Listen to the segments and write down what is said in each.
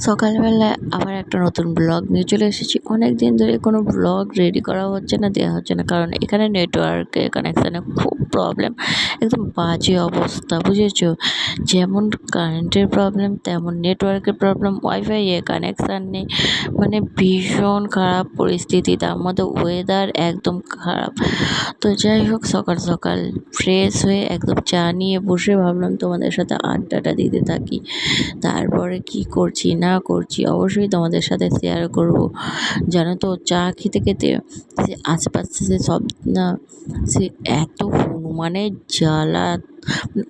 সকালবেলা আবার একটা নতুন ব্লগ নিয়ে চলে এসেছি। অনেক দিন ধরে কোনো ব্লগ রেডি করা হচ্ছে না দেওয়া হচ্ছে না। কারণ এখানে নেটওয়ার্কের কানেকশানে খুব প্রবলেম একদম বাজে অবস্থা, বুঝেছ? যেমন কারেন্টের প্রবলেম তেমন নেটওয়ার্কের প্রবলেম ওয়াইফাই এ কানেকশান নেই। মানে ভীষণ খারাপ পরিস্থিতি, তার মধ্যে ওয়েদার একদম খারাপ। তো যাই হোক, সকাল সকাল ফ্রেশ হয়ে একদম চা নিয়ে বসে ভাবলাম তোমাদের সাথে আড্ডাটা দিতে থাকি। তারপরে কি করছি, না করছি, অবশ্যই তোমাদের সাথে শেয়ার করব। জানো তো, চা খেতে খেতে সে আশপাশে সে সব না, সে এত হনুমানের জ্বালা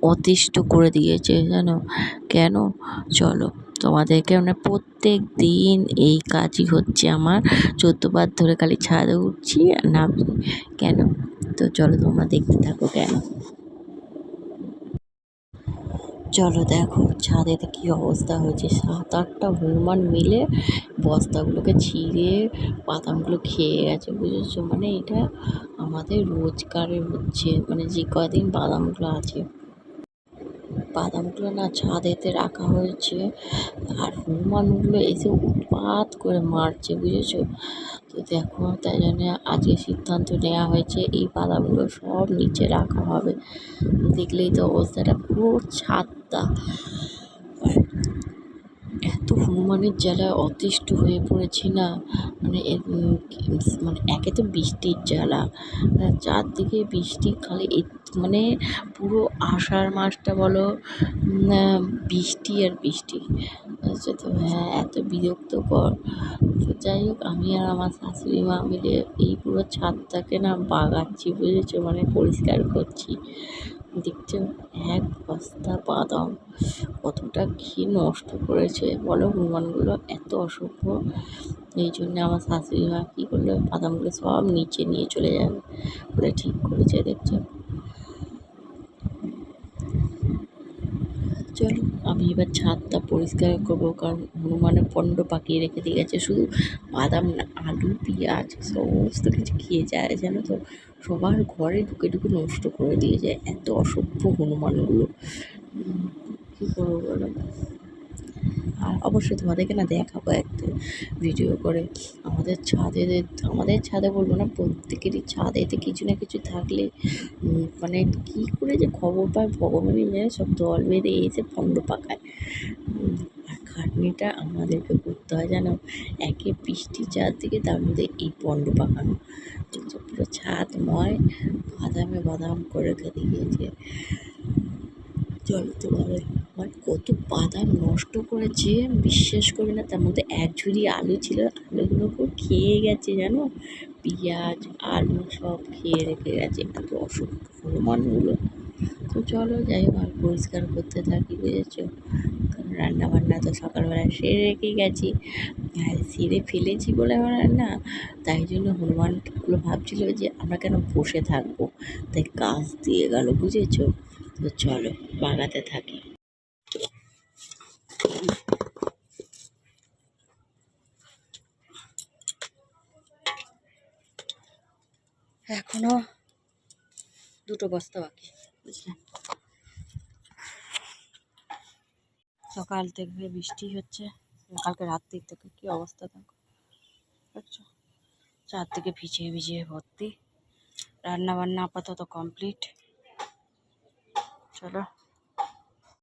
অতিষ্ঠ করে দিয়েছে জানো। কেন? চলো, তোমাদেরকে মানে প্রত্যেক দিন এই কাজই হচ্ছে আমার। চোদ্দবার ধরে খালি ছাদে উঠছি আর নামছি। কেন? তো চলো তোমরা দেখতে থাকো কেন? চলো দেখো ছাদেতে কি অবস্থা হয়েছে। সাত আটটা হনুমান মিলে বস্তাগুলোকে ছিঁড়ে বাদামগুলো খেয়ে গেছে, বুঝেছ? মানে এটা আমাদের রোজগারের হচ্ছে। মানে যে কদিন বাদামগুলো আছে। বাদামগুলো না ছাদেতে রাখা হয়েছে। আর হনুমানগুলো এসে উৎপাত করে মারছে, বুঝেছ? তো দেখো, তাই জন্য আজকে সিদ্ধান্ত নেওয়া হয়েছে, এই বাদামগুলো সব নিচে রাখা হবে। দেখলেই তো অবস্থাটা পুরো ছাদটা। হনুমানের জ্বালায় অতিষ্ঠ হয়ে পড়েছি না মানে মানে একে তো বৃষ্টির জ্বালা চারদিকে বৃষ্টি খালি মানে পুরো আষাঢ় মাসটা বলো বৃষ্টি আর বৃষ্টি। হচ্ছে তো হ্যাঁ এত বিরক্তকর। তো যাই হোক, আমি আর আমার শাশুড়ি মা মিলে এই পুরো ছাদটাকে না বাগাচ্ছি বুঝেছ মানে পরিষ্কার করছি। দেখছ এক বস্তা বাদাম। কতটা ঘি নষ্ট করেছে? বলো, হনুমানগুলো এত অসভ্য। এই জন্য আমার শাশুড়ি মা কী করল? বাদামগুলো সব নিচে নিয়ে চলে যাবে বলে ঠিক করেছে, দেখছ? চলো। আমি এবার ছাদটা পরিষ্কার করব কারণ হনুমানের পণ্ড পাকিয়ে রেখে দিয়ে গেছে। শুধু বাদাম না, আলু, পেঁয়াজ, সমস্ত কিছু খেয়ে যায় যেন তো। সবার ঘরে ঢুকে ঢুকে নষ্ট করে দিয়ে যায় এত অসভ্য হনুমানগুলো। কী করব বলো? অবশ্যই তোমাদেরকে না দেখাবো একটা ভিডিও করে? আমাদের ছাদে আমাদের ছাদে বলব না, প্রত্যেকেরই ছাদেতে কিছু না কিছু থাকলে মানে কী করে যে খবর পায় ভগবানই জানে, সব দল বেঁধে এসে পণ্ড পাকায়। আর খাটনিটা আমাদেরকে করতে হয় জানো? একে বৃষ্টি চারদিকে, তার মধ্যে এই পণ্ড পাকানো। পুরো ছাদময় বাদামে বাদাম করে খেতে দিয়েছে চলো তোমাদের মানে কত বাদাম নষ্ট করেছে বিশ্বাস করবে না। তার মধ্যে এক ঝুড়ি আলু ছিল, আলুগুলো খুব খেয়ে গেছে, জানো? পেঁয়াজ, আলু সব খেয়ে রেখে গেছে, এত অসুখ হনুমানগুলো তো চলো, যাই হোক, আর পরিষ্কার করতে থাকি, বুঝেছ? কারণ রান্না বান্না তো সকালবেলা সেরে রেখে গেছি। আর সেরে ফেলেছি বলে আমার না। তাই জন্য হনুমানগুলো ভাবছিল যে আমরা কেন বসে থাকব? তাই কাজ দিয়ে গেল, বুঝেছ? তো চলো, বাগাতে থাকি। এখনও দুটো বস্তা বাকি বুঝলেন সকাল থেকে বৃষ্টি হচ্ছে, কালকে রাত্রির থেকে কি অবস্থা দেখো। দেখছ? চার থেকে ভিজিয়ে ভিজিয়ে ভর্তি রান্না বান্না আপাতত কমপ্লিট চলো